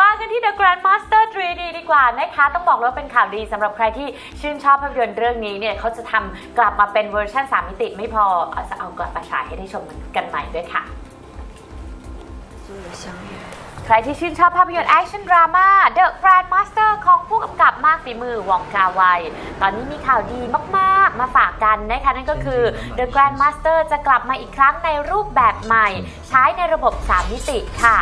มากันที่ The Grandmaster 3D ดีกว่านะคะ ต้องบอกเลยว่าเป็นข่าวดีสำหรับใครที่ชื่นชอบภาพยนตร์เรื่องนี้เนี่ยเขาจะทำกลับมาเป็นเวอร์ชัน3มิติไม่พอจะเอากลับมาฉายให้ได้ชมกันใหม่ด้วยค่ะใครที่ชื่นชอบภาพยนตร์แอคชั่นดราม่า The Grandmaster ของผู้กำกับมากฝีมือวองกาไวตอนนี้มีข่าวดีมากๆ มาฝากกันนะคะนั่นก็คือ The Grandmaster จะกลับมาอีกครั้งในรูปแบบใหม่ ใช้ในระบบ 3 มิติค่ะ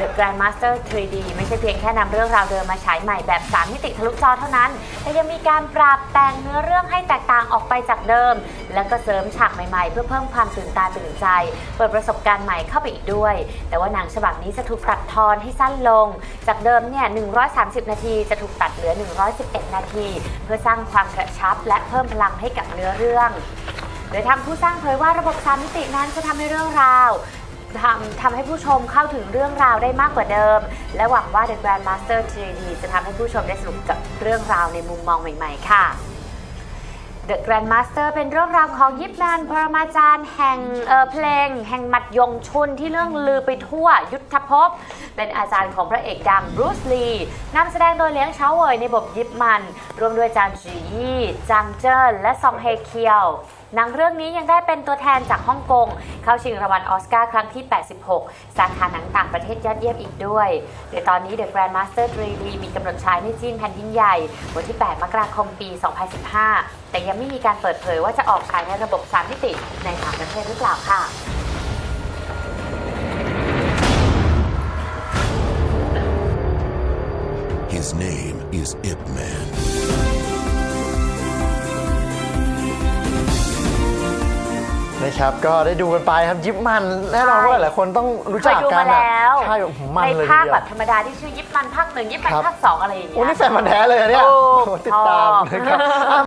The Grandmaster 3D ไม่ใช่เพียงแค่นำเรื่องราวเดิมมาฉายใหม่แบบ 3 มิติทะลุจอเท่านั้น แต่ยังมีการปรับแต่งเนื้อเรื่องให้แตกต่างออกไปจากเดิม แล้วก็เสริมฉากใหม่ๆ เพื่อเพิ่มความตื่นตาตื่นใจ เปิดประสบการณ์ใหม่เข้าไปอีกด้วย แต่ว่าหนังฉบับนี้จะถูกตัดทอนให้สั้นลง จากเดิมเนี่ย 130 นาทีจะถูกตัดเหลือ 111 นาที เพื่อสร้างความกระชับ และเพิ่มพลังให้กับเนื้อเรื่องโดยทางผู้สร้างเผยว่าระบบสามมิตินั้นจะทำให้เรื่องราว ทำทำให้ผู้ชมเข้าถึงเรื่องราวได้มากกว่าเดิม และหวังว่า The Grandmaster 3D จะทำให้ผู้ชมได้สนุกกับเรื่องราวในมุมมองใหม่ๆ ค่ะ The Grandmaster เป็นเรื่องราวของยิปแมนปรมาจารย์แห่งเเพลง แห่งหมัดยงชุนที่เรื่องลือไปทั่วยุทธภพ เป็นอาจารย์ของพระเอกดังบรูซลีนำแสดงโดยเลี้ยงเช้าเวยในบทยิปมัน รวมด้วยจางจียี่จางเจิ้นและซองเฮเคียว หนังเรื่องนี้ยังได้เป็นตัวแทนจากฮ่องกง เข้าชิงรางวัลออสการ์ครั้งที่ 86 สาขาหนังต่างประเทศยอดเยี่ยมอีกด้วยโดยตอนนี้ The Grandmaster 3D มีกำหนดฉายในจีนแผ่นดินใหญ่ วันที่ 8 มกราคมปี 2015 แต่ยังไม่มีการเปิดเผยว่าจะออกฉายในระบบ 3 มิติในต่างประเทศหรือเปล่าค่ะ His name is Ip Man. นะครับก็ได้ดูกันไปครับยิปมันแน่นอนใช่ว่าหลายๆคนต้องรู้เคจัยกดูกัมานอะแล้วใช่โอ้โหมันในเลยภาคทีเดียวแบบธรรมดาที่ชื่อยิปมันภาคหนึ่งยิปมันครับภาคสองอะไรอย่างเงี้โอ้ย นี่แฟนมันธุ์แท้เลยอะเนี่ยถูกโอ้โหติดตามชอบ นะครับอะ